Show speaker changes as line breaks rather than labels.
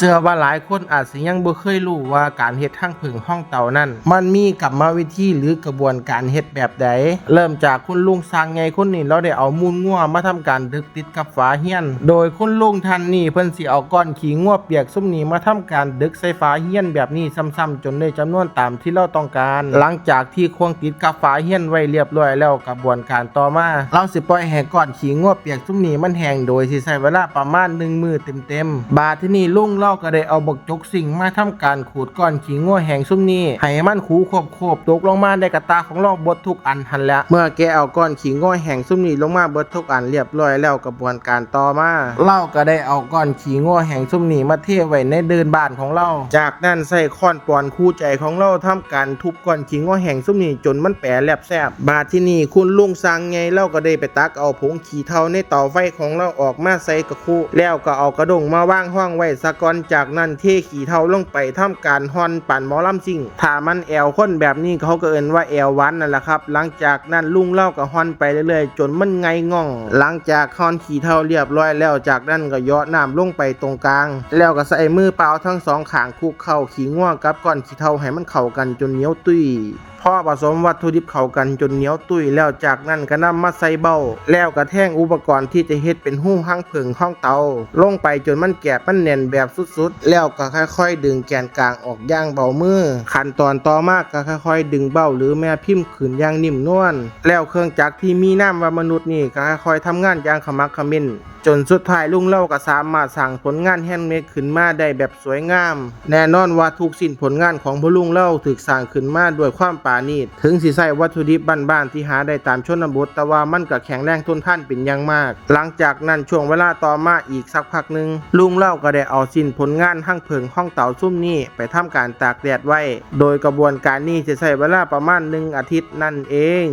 เชื่อว่าหลายคนอาจสิยังบ่เคยรู้ว่าการเฮ็ดทางผึ่งห้องเตานั้น มันมีกรรมวิธีหรือกระบวนการเฮ็ดแบบใด เริ่มจากคุณลุงสร้างไงคนนี้เราได้เอามูลงัวมาทำการดึกติดกับฝาเฮียน โดยคุณลุงท่านนี้เพิ่นสิเอาก้อนขี้งัวเปียกซุ่มนี้มาทำการดึกใส่ฝาเฮียนแบบนี้ซ้ำๆจนได้จำนวนตามที่เราต้องการ หลังจากที่ควงติดกับฝาเฮียนไว้เรียบร้อยแล้วกระบวนการต่อมา เราสิปล่อยให้ก้อนขี้งัวเปียกซุ่มนี้มันแห้งโดยสิใช้เวลาประมาณ1มื้อเต็มๆบาดที่นี่ลุงเล่าาก็ได้เอาบกจกสิ่งมาทำการขูดก้อนขี้งัวแห้งซุ่มนี้ให้มันขูโคบตกลงมาได้กระตาของเราบดทุกอันทันแล้ว เมื่อแกเอาก้อนขี้งัวแห้งซุ่มนี้ลงมาบดทุกอันเรียบร้อยแล้วกระบวนการต่อมาเล่าก็ได้เอาก้อนขี้งัวแห้งซุ่มนี้มาเทไว้ในเดินบ้านของเรา จากนั้นใส่ค้อนปอนคู่ใจของเราทำการทุบก้อนขี้งัวแห้งซุ่มนี้จนมันแปรแลบแซบบาดที่นี่คุณลุงสั่งไงเราก็ได้ไปตักเอาผงขี้เถ้าในเตาไฟของเราออกมาใส่กระคุแล้วก็เอากระดงมาว่างห้องไว้สะก่อนจากนั้นเทขี้เถ้าลงไปทำการฮอนปั่นหมอลำซิ่งถ้ามันแอวข้นแบบนี้เขาก็เอิ้นว่าแอววันนั่นแหละครับ หลังจากนั้นลุงเล่าก็ฮอนไปเรื่อยๆ จนมันไงง่อง หลังจากฮอนขี้เถ้าเรียบร้อยแล้วจากนั้นก็ยาะน้ำลงไปตรงกลาง แล้วก็ใส่มือเปล่าทั้งสองข้างคุกเข้าขี้ง่วงกับก้อนขี้เถ้าให้มันเข้ากันจนเหนียวตุ้ย พอผสมวัตถุดิบเข้ากันจนเหนียวตุ้ยแล้วจากนั้นก็นำมาใส่เบ้า แล้วก็แท่งอุปกรณ์ที่จะเฮ็ดเป็นหู้ห้างผึ่งห้องเตา ลงไปจนมันแกบมันแน่นแบบสุดๆ แล้วก็ค่อยๆ ดึงแกนกลางออกย่างเบามือ ขั้นตอนต่อมาก็ค่อยๆ ดึงเบ้าหรือแม่พิมพ์ขืนย่างนิ่มนวลแล้วเครื่องจักรที่มีน้ำว่ามนุษย์นี่ก็ค่อยๆทำงานอย่างขมักขมิ้น จนสุดท้ายลุงเล่าก็สามารถสร้างผลงานแฮนด์เมดขึ้นมาได้แบบสวยงาม แน่นอนว่าทุกสิ้นผลงานของพลุงเล่าถูกสร้างขึ้นมาด้วยความปราณีตถึงสิใช้วัตถุดิบบ้านๆที่หาได้ตามชนบทแต่ว่ามันก็แข็งแรงทนทานเป็นอย่างมาก หลังจากนั้นช่วงเวลาต่อมาอีกสักพักหนึ่งลุงเล่าก็ได้เอาสิ้นผลงานห้างเพิงห้องเต่าซุ่มนี้ไปทำการตากแดดไว้ โดยกระบวนการนี้จะใช้เวลาประมาณหนึ่งอาทิตย์นั่นเอง